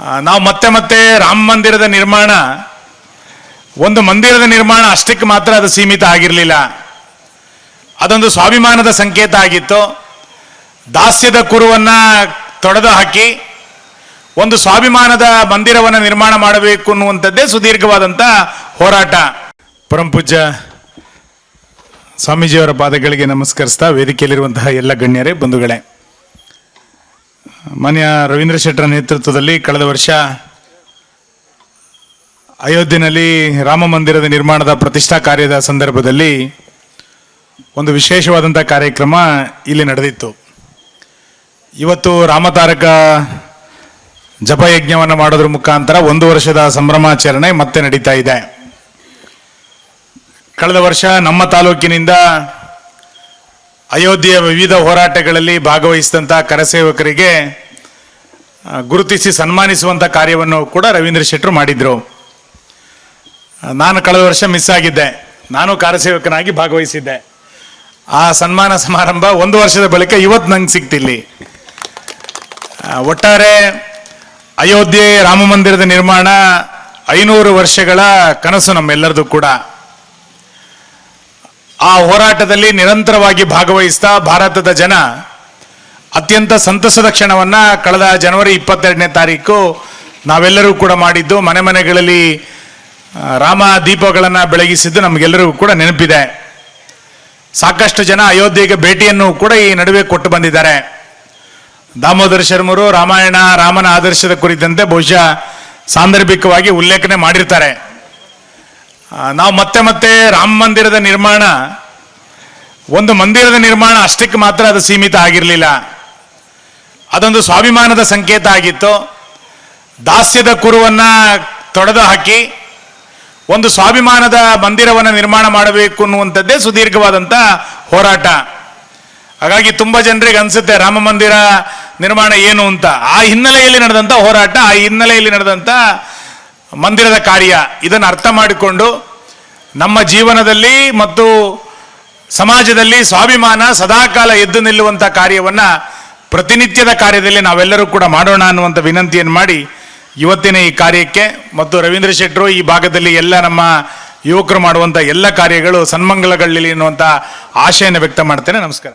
ನಾವು ಮತ್ತೆ ಮತ್ತೆ ರಾಮ ಮಂದಿರದ ನಿರ್ಮಾಣ, ಒಂದು ಮಂದಿರದ ನಿರ್ಮಾಣ ಅಷ್ಟಕ್ಕೆ ಮಾತ್ರ ಅದು ಸೀಮಿತ ಆಗಿರಲಿಲ್ಲ. ಅದೊಂದು ಸ್ವಾಭಿಮಾನದ ಸಂಕೇತ ಆಗಿತ್ತು. ದಾಸ್ಯದ ಕುರುವನ್ನು ತೊಡೆದು ಹಾಕಿ, ಒಂದು ಸ್ವಾಭಿಮಾನದ ಮಂದಿರವನ್ನು ನಿರ್ಮಾಣ ಮಾಡಬೇಕು ಅನ್ನುವಂಥದ್ದೇ ಸುದೀರ್ಘವಾದಂಥ ಹೋರಾಟ. ಪರಮಪೂಜ್ಯ ಸ್ವಾಮೀಜಿಯವರ ಪಾದಗಳಿಗೆ ನಮಸ್ಕರಿಸ್ತಾ ವೇದಿಕೆಯಲ್ಲಿರುವಂತಹ ಎಲ್ಲ ಗಣ್ಯರೇ, ಬಂಧುಗಳೇ. ಮಾನ್ಯ ರವೀಂದ್ರ ಶೆಟ್ಟರ ನೇತೃತ್ವದಲ್ಲಿ ಕಳೆದ ವರ್ಷ ಅಯೋಧ್ಯೆಯಲ್ಲಿ ರಾಮ ಮಂದಿರದ ನಿರ್ಮಾಣದ ಪ್ರತಿಷ್ಠಾ ಕಾರ್ಯದ ಸಂದರ್ಭದಲ್ಲಿ ಒಂದು ವಿಶೇಷವಾದಂಥ ಕಾರ್ಯಕ್ರಮ ಇಲ್ಲಿ ನಡೆದಿತ್ತು. ಇವತ್ತು ರಾಮತಾರಕ ಜಪಯಜ್ಞವನ್ನು ಮಾಡೋದ್ರ ಮುಖಾಂತರ ಒಂದು ವರ್ಷದ ಸಂಭ್ರಮಾಚರಣೆ ಮತ್ತೆ ನಡೀತಾ ಇದೆ. ಕಳೆದ ವರ್ಷ ನಮ್ಮ ತಾಲೂಕಿನಿಂದ ಅಯೋಧ್ಯೆಯ ವಿವಿಧ ಹೋರಾಟಗಳಲ್ಲಿ ಭಾಗವಹಿಸಿದಂಥ ಕರಸೇವಕರಿಗೆ ಗುರುತಿಸಿ ಸನ್ಮಾನಿಸುವಂಥ ಕಾರ್ಯವನ್ನು ಕೂಡ ರವೀಂದ್ರ ಶೆಟ್ಟರು ಮಾಡಿದರು. ನಾನು ಕಳೆದ ವರ್ಷ ಮಿಸ್ ಆಗಿದ್ದೆ. ನಾನು ಕಾರ್ಯಸೇವಕನಾಗಿ ಭಾಗವಹಿಸಿದ್ದೆ. ಆ ಸನ್ಮಾನ ಸಮಾರಂಭ ಒಂದು ವರ್ಷದ ಬಳಿಕ ಇವತ್ತು ನಂಗೆ ಸಿಗ್ತಿಲ್ಲಿ. ಒಟ್ಟಾರೆ ಅಯೋಧ್ಯೆ ರಾಮ ಮಂದಿರದ ನಿರ್ಮಾಣ ಐನೂರು ವರ್ಷಗಳ ಕನಸು ನಮ್ಮೆಲ್ಲರದು ಕೂಡ. ಆ ಹೋರಾಟದಲ್ಲಿ ನಿರಂತರವಾಗಿ ಭಾಗವಹಿಸ್ತಾ ಭಾರತದ ಜನ ಅತ್ಯಂತ ಸಂತಸದ ಕ್ಷಣವನ್ನ ಕಳೆದ ಜನವರಿ ಇಪ್ಪತ್ತೆರಡನೇ ತಾರೀಕು ನಾವೆಲ್ಲರೂ ಕೂಡ ಮಾಡಿದ್ದು ಮನೆ ಮನೆಗಳಲ್ಲಿ ರಾಮ ದೀಪಗಳನ್ನು ಬೆಳಗಿಸಿದ್ದು ನಮಗೆಲ್ಲರಿಗೂ ಕೂಡ ನೆನಪಿದೆ. ಸಾಕಷ್ಟು ಜನ ಅಯೋಧ್ಯೆಗೆ ಭೇಟಿಯನ್ನು ಕೂಡ ಈ ನಡುವೆ ಕೊಟ್ಟು ಬಂದಿದ್ದಾರೆ. ದಾಮೋದರ ಶರ್ಮರು ರಾಮಾಯಣ, ರಾಮನ ಆದರ್ಶದ ಕುರಿತಂತೆ ಬಹುಶಃ ಸಾಂದರ್ಭಿಕವಾಗಿ ಉಲ್ಲೇಖನೆ ಮಾಡಿರ್ತಾರೆ. ನಾವು ಮತ್ತೆ ಮತ್ತೆ ರಾಮ ಮಂದಿರದ ನಿರ್ಮಾಣ, ಒಂದು ಮಂದಿರದ ನಿರ್ಮಾಣ ಅಷ್ಟಕ್ಕೆ ಮಾತ್ರ ಅದು ಸೀಮಿತ ಆಗಿರಲಿಲ್ಲ. ಅದೊಂದು ಸ್ವಾಭಿಮಾನದ ಸಂಕೇತ ಆಗಿತ್ತು. ದಾಸ್ಯದ ಕುರುವನ್ನ ತೊಡೆದು ಹಾಕಿ, ಒಂದು ಸ್ವಾಭಿಮಾನದ ಮಂದಿರವನ್ನು ನಿರ್ಮಾಣ ಮಾಡಬೇಕು ಅನ್ನುವಂಥದ್ದೇ ಸುದೀರ್ಘವಾದಂಥ ಹೋರಾಟ. ಹಾಗಾಗಿ ತುಂಬ ಜನರಿಗೆ ಅನಿಸುತ್ತೆ, ರಾಮ ಮಂದಿರ ನಿರ್ಮಾಣ ಏನು ಅಂತ. ಆ ಹಿನ್ನೆಲೆಯಲ್ಲಿ ನಡೆದಂಥ ಹೋರಾಟ, ಆ ಹಿನ್ನೆಲೆಯಲ್ಲಿ ನಡೆದಂಥ ಮಂದಿರದ ಕಾರ್ಯ. ಇದನ್ನು ಅರ್ಥ ಮಾಡಿಕೊಂಡು ನಮ್ಮ ಜೀವನದಲ್ಲಿ ಮತ್ತು ಸಮಾಜದಲ್ಲಿ ಸ್ವಾಭಿಮಾನ, ಸದಾಕಾಲ ಎದ್ದು ನಿಲ್ಲುವಂಥ ಕಾರ್ಯವನ್ನ ಪ್ರತಿನಿತ್ಯದ ಕಾರ್ಯದಲ್ಲಿ ನಾವೆಲ್ಲರೂ ಕೂಡ ಮಾಡೋಣ ಅನ್ನುವಂಥ ವಿನಂತಿಯನ್ನು ಮಾಡಿ ಇವತ್ತಿನ ಈ ಕಾರ್ಯಕ್ಕೆ ಮತ್ತು ರವೀಂದ್ರ ಶೆಟ್ಟರು ಈ ಭಾಗದಲ್ಲಿ ಎಲ್ಲ ನಮ್ಮ ಯುವಕರು ಮಾಡುವಂಥ ಎಲ್ಲ ಕಾರ್ಯಗಳು ಸನ್ಮಂಗಲಗಳಲ್ಲಿ ಎನ್ನುವಂಥ ಆಶೆಯನ್ನು ವ್ಯಕ್ತ ಮಾಡ್ತೇನೆ. ನಮಸ್ಕಾರ.